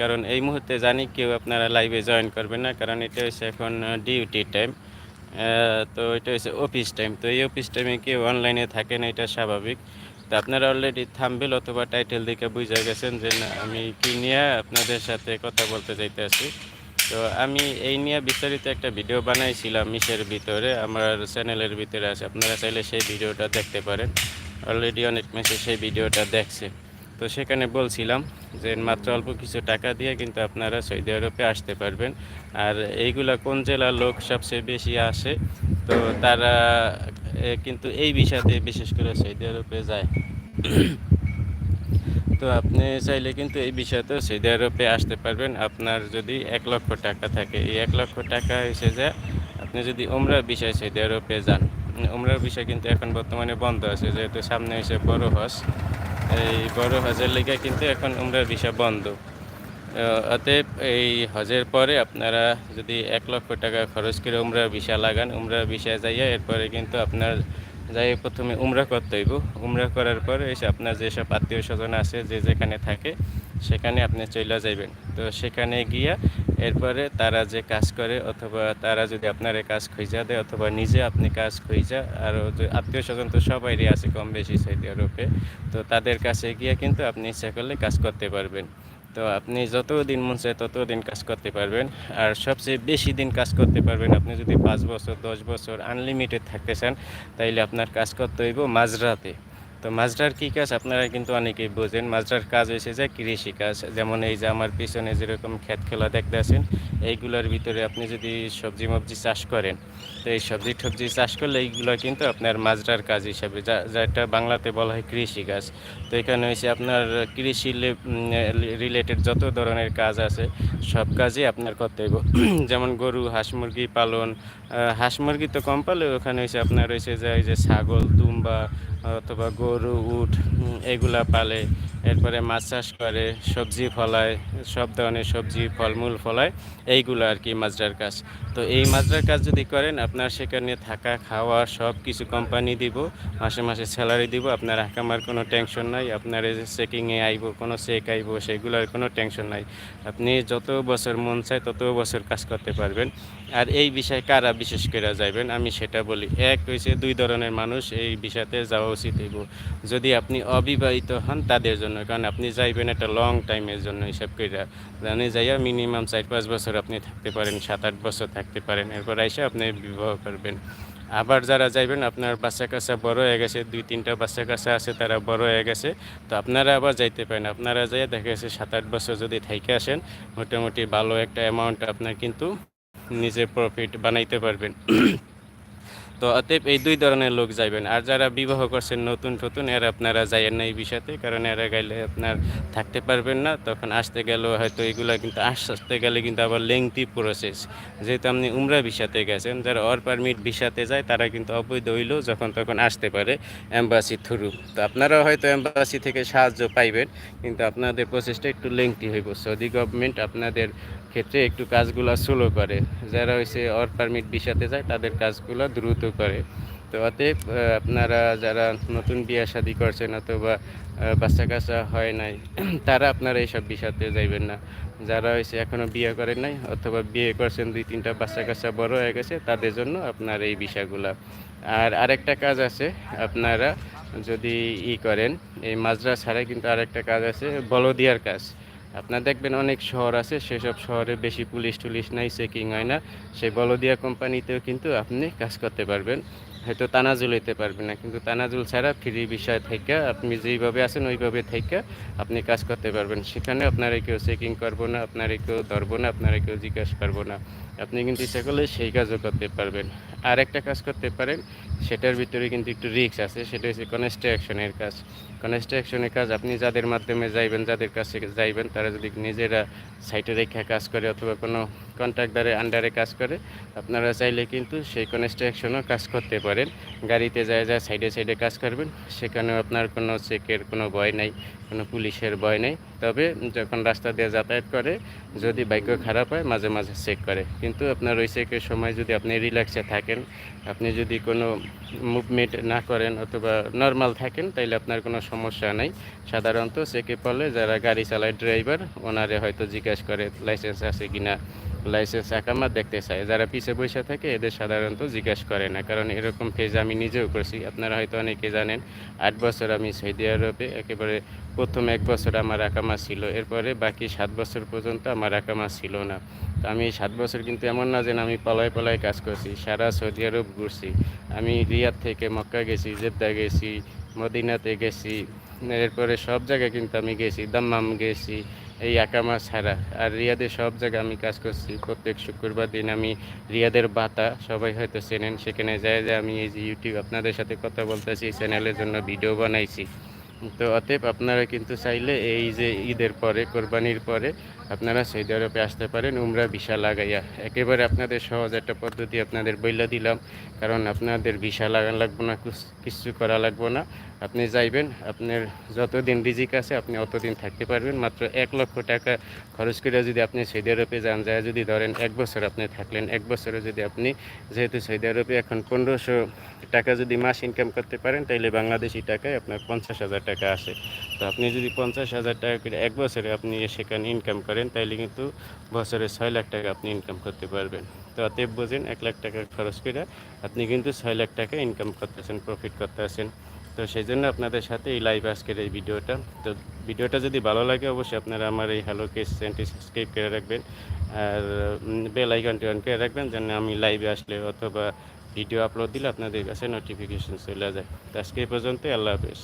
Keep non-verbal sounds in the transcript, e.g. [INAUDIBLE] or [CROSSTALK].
কারণ এই মুহূর্তে জানি কেউ আপনারা লাইভে জয়েন করবেন না, কারণ এটা হচ্ছে এখন ডিউটি টাইম তো এটা হচ্ছে অফিস টাইম তো এই অফিস টাইমে কেউ অনলাইনে থাকেন এটা স্বাভাবিক। তো আপনারা অলরেডি থাম্বেল অথবা টাইটেল দেখে বুঝে গেছেন যে, না, আমি কি নিয়ে আপনাদের সাথে কথা বলতে চাইতে আছি তো আমি এই নিয়ে বিস্তারিত একটা ভিডিও বানাইছিলাম মিশের ভিতরে, আমার চ্যানেলের ভিতরে আছে, আপনারা চাইলে সেই ভিডিওটা দেখতে পারেন। অলরেডি অনেক মেসে সেই ভিডিওটা দেখছে। তো সেখানে বলছিলাম যে মাত্র অল্প কিছু টাকা দিয়ে কিন্তু আপনারা সৌদি আরবে আসতে পারবেন। আর এইগুলা কোন জেলার লোক সবচেয়ে বেশি আসে? তো তারা কিন্তু এই বিষয়তে বিশেষ করে সৌদি আরবে যায়। তো আপনি চাইলে কিন্তু এই বিষয়তে সৌদি আরবে আসতে পারবেন। আপনার যদি এক লক্ষ টাকা থাকে, এই এক লক্ষ টাকা এসে যে আপনি যদি ওমরার বিষয় সৌদি আরবে যান। ওমরার বিষয় কিন্তু এখন বর্তমানে বন্ধ আছে, যেহেতু সামনে এসে বড় হজ। এই বড় হজের লেগে কিন্তু এখন উমরার ভিসা বন্ধ। অতএব এই হজের পরে আপনারা যদি এক লক্ষ টাকা খরচ করে উমরার ভিসা লাগান, উমরার ভিসা যাইয়া এরপরে কিন্তু আপনার যাই প্রথমে উমরা করতে হইব। উমরা করার পরে এসে আপনার যেসব আত্মীয় স্বজন আছে, যে যেখানে থাকে সেখানে আপনি চলে যাইবেন। তো সেখানে গিয়া এরপরে তারা যে কাজ করে অথবা তারা যদি আপনার কাজ খুঁজা দেয় অথবা নিজে আপনি কাজ খুঁজা, আর আত্মীয় স্বজন তো সবাইরই আছে কম বেশি সৌদি আরবে, তো তাদের কাছে গিয়ে কিন্তু আপনি ইচ্ছা করলে কাজ করতে পারবেন। তো আপনি যত দিন মন চায় তত দিন কাজ করতে পারবেন। আর সবচেয়ে বেশি দিন কাজ করতে পারবেন আপনি যদি পাঁচ বছর, দশ বছর আনলিমিটেড থাকতে চান, তাইলে আপনার কাজ করতে হইব মাঝরাতে। তো মাজরার কী কাজ? আপনারা কিন্তু অনেকেই বোঝেন মাজরার কাজ হয়েছে যে কৃষি কাজ। যেমন এই যে আমার পিছনে যেরকম ক্ষেত খেলা দেখতে আছেন, এইগুলোর ভিতরে আপনি যদি সবজি মবজি চাষ করেন, তো এই সবজি টবজি চাষ করলে এইগুলো কিন্তু আপনার মাজরার কাজ হিসাবে, যা, যেটা বাংলাতে বলা হয় কৃষি কাজ। তো এখানে হয়েছে আপনার কৃষি রিলেটেড যত ধরনের কাজ আছে, সব কাজই আপনার করতে হইব। [CLEARS THROAT] যেমন গরু, হাঁস মুরগি পালন হাঁস মুরগি তো কম পালে ওখানে হয়েছে আপনার হয়েছে যে, এই যে ছাগল দুম্বা অথবা গরু, উট এগুলা পালে, এরপরে মাছ চাষ করে, সবজি ফলায়, সব ধরনের সবজি, ফলমূল ফলায়, এইগুলো আর কি মাজরার কাজ। তো এই মাজরার কাজ যদি করেন, আপনার সেখানে থাকা, খাওয়া, সব কিছু কোম্পানি দিব, মাসে মাসে স্যালারি দিব, আপনার হাকামার কোনো টেনশন নাই, আপনার চেকিংয়ে আইব, কোনো চেক আইব, সেগুলোর কোনো টেনশন নাই। আপনি যত বছর মন চায় তত বছর কাজ করতে পারবেন। আর এই বিষয়ে কারা বিশেষ করে যাইবেন, আমি সেটা বলি। এক হয়েছে দুই ধরনের মানুষ, এই বিষয়তে যাওয়া উচিত হইব যদি আপনি অবিবাহিত হন তাদের জন্য, কারণ আপনি যাইবেন একটা লং টাইমের জন্য হিসাব করে জানে যাইয়া মিনিমাম চার পাঁচ বছর আপনি থাকতে পারেন, সাত আট বছর থাকতে পারেন, এরপর এসে আপনি বিবাহ করবেন। আবার যারা যাইবেন, আপনার বাচ্চা কাচ্চা বড় হয়ে গেছে, দুই তিনটা বাচ্চা কাচ্চা আছে, তারা বড় হয়ে গেছে, তো আপনারা আবার যাইতে পারেন। আপনারা যাই দেখা গেছে সাত আট বছর যদি থাইকে আসেন, মোটামুটি ভালো একটা অ্যামাউন্ট আপনার কিন্তু নিজে প্রফিট বানাইতে পারবেন। তো অতএব এই দুই ধরনের লোক যাইবেন। আর যারা বিবাহ করছেন নতুন নতুন এরা আপনারা যাইয়েন না এই বিষয়তে, কারণ এরা গেলে আপনার থাকতে পারবেন না। তখন আসতে গেলেও হয়তো এগুলো কিন্তু আসতে গেলে কিন্তু আবার লেংথি প্রসেস যেহেতু আপনি উমরা ভিসাতে গেছেন, যারা অর পারমিট ভিসাতে যায়, তারা কিন্তু অবৈধ হইলেও যখন তখন আসতে পারে অ্যাম্বাসি থ্রু তো আপনারা হয়তো অ্যাম্বাসি থেকে সাহায্য পাইবেন, কিন্তু আপনাদের প্রসেসটা একটু লেংথি হইব। সৌদি গভর্নমেন্ট আপনাদের ক্ষেত্রে একটু কাজগুলো স্লো করে। যারা হয়েছে অর পারমিট ভিসাতে যায়, তাদের কাজগুলো দ্রুত করে। তো অতএব আপনারা যারা নতুন বিয়ে শাদি করছেন অথবা বাচ্চা কাচ্চা হয় নাই, [CLEARS THROAT] তারা আপনারা এইসব বিষাতে যাইবেন না। যারা হয়েছে এখনও বিয়ে করেন নাই অথবা বিয়ে করছেন দুই তিনটা বাচ্চা কাচ্চা বড় হয়ে গেছে, তাদের জন্য আপনার এই বিষয়গুলো আর আরেকটা কাজ আছে, আপনারা যদি ই করেন, এই মাজরা ছাড়াই কিন্তু আরেকটা কাজ আছে, বলদিয়ার কাজ। আপনার দেখবেন অনেক শহর আছে, সেসব শহরে বেশি পুলিশ টুলিশ নাই, চেকিং হয় না। সেই বলদিয়া কোম্পানিতেও কিন্তু আপনি কাজ করতে পারবেন। হয়তো তানাজুল হইতে পারবেন না। কিন্তু তানাজুল ছাড়া ফ্রি বিষয় থেকে আপনি যেইভাবে আছেন, ওইভাবে থেকে আপনি কাজ করতে পারবেন। সেখানে আপনারা কেউ চেকিং করব না, আপনারা কেউ ধরবো না, আপনারা কেউ জিজ্ঞাসা করব না। আপনি কিন্তু ইচ্ছা করলে সেই কাজও করতে পারবেন। আর একটা কাজ করতে পারেন, সেটার ভিতরে কিন্তু একটু রিস্ক আছে, সেটা হচ্ছে কনস্ট্রাকশনের কাজ। কনস্ট্রাকশনের কাজ আপনি যাদের মাধ্যমে যাইবেন, যাদের কাছে যাইবেন, তারা যদি নিজেরা সাইটে রেখে কাজ করে অথবা কোনো কন্ট্রাক্টারের আন্ডারে কাজ করে। আপনারা চাইলে কিন্তু সেই কনস্ট্রাকশনও কাজ করতে পারেন। গাড়িতে যায় যায় সাইডে সাইডে কাজ করবেন। সেখানেও আপনার কোনো চেকের কোনো ভয় নাই, কোনো পুলিশের ভয় নেই। তবে যখন রাস্তা দিয়ে যাতায়াত করে, যদি ভাগ্য খারাপ হয়, মাঝে মাঝে চেক করে। কিন্তু আপনার ওই চেকের সময় যদি আপনি রিল্যাক্সে থাকেন, আপনি যদি কোনো মুভমেন্ট না করেন অথবা নর্মাল থাকেন, তাইলে আপনার কোনো সমস্যা নাই। সাধারণত চেকে পড়লে যারা গাড়ি চালায় ড্রাইভার ওনারে হয়তো জিজ্ঞাসা করে লাইসেন্স আছে কিনা? লাইসেন্স একামাত দেখতে চায় যারা পিছে বসে থাকে, এদের সাধারণত জিজ্ঞেস করে না। কারণ এরকম ফেজ আমি নিজেও করছি। আপনারা হয়তো অনেকে জানেন, আট বছর আমি সৌদি আরবে, একেবারে প্রথম এক বছর আমার আকামা ছিল। এরপরে বাকি সাত বছর পর্যন্ত আমার আকামা ছিল না। তো আমি সাত বছর কিন্তু এমন না যে আমি পলায় পলায় কাজ করছি, সারা সৌদি আরব ঘুরছি। আমি রিয়াদ থেকে মক্কা গেছি, জেদ্দা গেছি, মদিনাতে গেছি। এরপরে সব জায়গায় কিন্তু আমি গেছি, দাম্মাম গেছি। এই একামা ছাড়া। আর রিয়াদের সব জায়গায় আমি কাজ করছি। প্রত্যেক শুক্রবার দিন আমি রিয়াদের বাতা, সবাই হয়তো চেনেন, সেখানে যায় যে আমি এই যে ইউটিউব আপনাদের সাথে কথা বলতেছি, চ্যানেলের জন্য ভিডিও বানাইছি। তো অতএব আপনারা কিন্তু চাইলে এই যে ঈদের পরে, কোরবানির পরে আপনারা সৌদি আরবে আসতে পারেন, উমরা ভিসা লাগাইয়া। একেবারে আপনাদের সহজ একটা পদ্ধতি আপনাদের বইলা দিলাম, কারণ আপনাদের ভিসা লাগান লাগবে না, কুছ- করা লাগবে না। আপনি যাইবেন, আপনার যতদিন রিজিক আছে আপনি অতদিন থাকতে পারবেন। মাত্র এক লক্ষ টাকা খরচ করে যদি আপনি সৌদি আরবে যান, যায় যদি ধরেন এক বছর আপনি থাকলেন, এক বছরে যদি আপনি যেহেতু সৌদি আরবে, এখন পনেরোশো টাকা যদি মাস ইনকাম করতে পারেন, তাইলে বাংলাদেশি টাকায় আপনার পঞ্চাশ হাজার টাকা আসে তো আপনি যদি পঞ্চাশ হাজার টাকা করে এক বছরে আপনি সেখানে ইনকাম করেন, তাইলে কিন্তু বছরে ছয় লাখ টাকা আপনি ইনকাম করতে পারবেন। তো অতএব বোঝেন, এক লাখ টাকা খরচ করে আপনি কিন্তু ছয় লাখ টাকা ইনকাম করতেছেন প্রফিট করতেছেন। তো সেই জন্য আপনাদের সাথে এই লাইভ আজকের এই ভিডিওটা। তো ভিডিওটা যদি ভালো লাগে, অবশ্যই আপনারা আমার এই হ্যালো কেস চ্যানেলটি সাবস্ক্রাইব করে রাখবেন। আর বেল আইকনটি অন করে রাখবেন, যেন আমি লাইভে আসলে অথবা ভিডিও আপলোড দিলে আপনাদের কাছে নোটিফিকেশন চলে যায়। তো আজকে এই পর্যন্ত আল্লাহ হাফেজ।